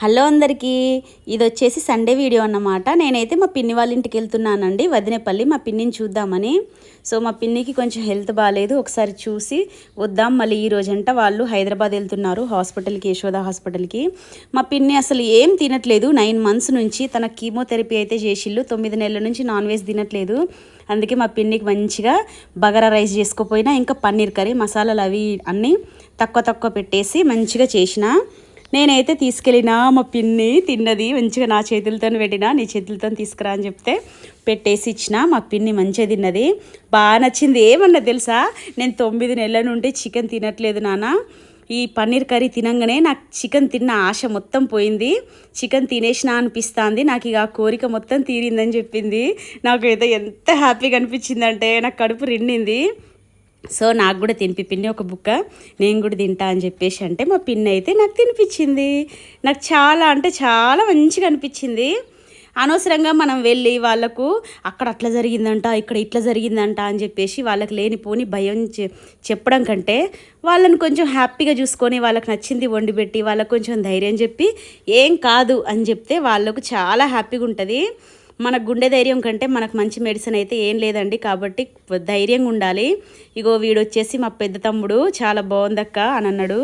Hello అందరికీ ఇది వచ్చేసి సండే వీడియో అన్నమాట. నేనైతే మా పిన్ని వాళ్ళ ఇంటికి వెళ్తున్నానండి వదినేపల్లి. మా పిన్నిని చూద్దామని. సో మా పిన్నికి కొంచెం హెల్త్ బాగాలేదు ఒకసారి చూసి వద్దాం. మళ్ళీ ఈ రోజంట వాళ్ళు హైదరాబాద్ వెళ్తున్నారు హాస్పిటల్కి యశోద హాస్పిటల్కి. మా పిన్ని అసలు ఏం తినట్లేదు నైన్ మంత్స్ నుంచి తన కీమోథెరపీ అయితే చేసిళ్ళు తొమ్మిది నెలల నుంచి నాన్ వెజ్ తినట్లేదు. అందుకే మా పిన్నికి మంచిగా బగారా రైస్ చేసుకోపోయినా ఇంకా పన్నీర్ కర్రీ మసాలాలు అవి అన్నీ తక్కువ తక్కువ పెట్టేసి మంచిగా చేసిన. నేనైతే తీసుకెళ్ళినా మా పిన్ని తిన్నది మంచిగా నా చేతులతో పెట్టినా నీ చేతులతో తీసుకురా అని చెప్తే పెట్టేసి ఇచ్చిన మా పిన్ని మంచిగా తిన్నది. బాగా నచ్చింది. ఏమన్నా తెలుసా? నేను తొమ్మిది నెలల నుండి చికెన్ తినట్లేదు నాన్న. ఈ పన్నీర్ కర్రీ తినంగానే నాకు చికెన్ తిన్న ఆశ మొత్తం పోయింది. చికెన్ తినేసినా అనిపిస్తుంది. నాకు ఇక ఆ కోరిక మొత్తం తీరిందని చెప్పింది. నాకు ఏదో ఎంత హ్యాపీగా అనిపించిందంటే నాకు కడుపు రిండింది సో నాకు కూడా తినిపిపిండి ఒక బుక్క. నేను కూడా తింటా అని చెప్పేసి అంటే మా పిన్ని అయితే నాకు తినిపించింది. నాకు చాలా అంటే చాలా మంచిగా అనిపించింది. అనవసరంగా మనం వెళ్ళి వాళ్ళకు అక్కడ అట్లా జరిగిందంట ఇక్కడ ఇట్లా జరిగిందంట అని చెప్పేసి వాళ్ళకి లేనిపోని భయం చె- చెప్పడం కంటే వాళ్ళని కొంచెం హ్యాపీగా చూసుకొని వాళ్ళకి నచ్చింది వండి పెట్టి వాళ్ళకు కొంచెం ధైర్యం చెప్పి ఏం కాదు అని చెప్తే వాళ్ళకు చాలా హ్యాపీగా ఉంటుంది. మన గుండె ధైర్యం కంటే మనకు మంచి మెడిసిన్ అయితే ఏం లేదండి. కాబట్టి ధైర్యంగా ఉండాలి. ఇగో వీడొచ్చేసి మా పెద్ద తమ్ముడు చాలా బాగుందక్క అని అన్నాడు.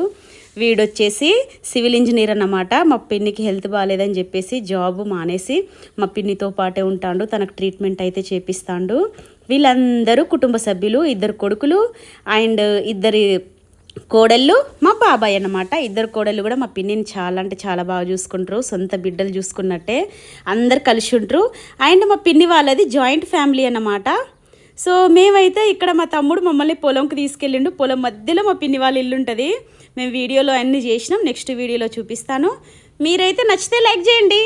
వీడొచ్చేసి సివిల్ ఇంజనీర్ అన్నమాట. మా పిన్నికి హెల్త్ బాగాలేదని చెప్పేసి జాబ్ మానేసి మా పిన్నితో పాటే ఉంటాడు. తనకు ట్రీట్మెంట్ అయితే చేపిస్తాడు. వీళ్ళందరూ కుటుంబ సభ్యులు ఇద్దరు కొడుకులు అండ్ ఇద్దరి కోడళ్ళు మా బాబాయ్ అన్నమాట. ఇద్దరు కోడళ్ళు కూడా మా పిన్నిని చాలా అంటే చాలా బాగా చూసుకుంటారు. సొంత బిడ్డలు చూసుకున్నట్టే అందరు కలిసి ఉంటారు అండ్ మా పిన్ని వాళ్ళది జాయింట్ ఫ్యామిలీ అన్నమాట. సో మేమైతే ఇక్కడ మా తమ్ముడు మమ్మల్ని పొలంకి తీసుకెళ్ళిండు. పొలం మధ్యలో మా పిన్ని వాళ్ళ ఇల్లు ఉంటుంది. మేము వీడియోలో అన్నీ చేసినాం. నెక్స్ట్ వీడియోలో చూపిస్తాను. మీరైతే నచ్చితే లైక్ చేయండి.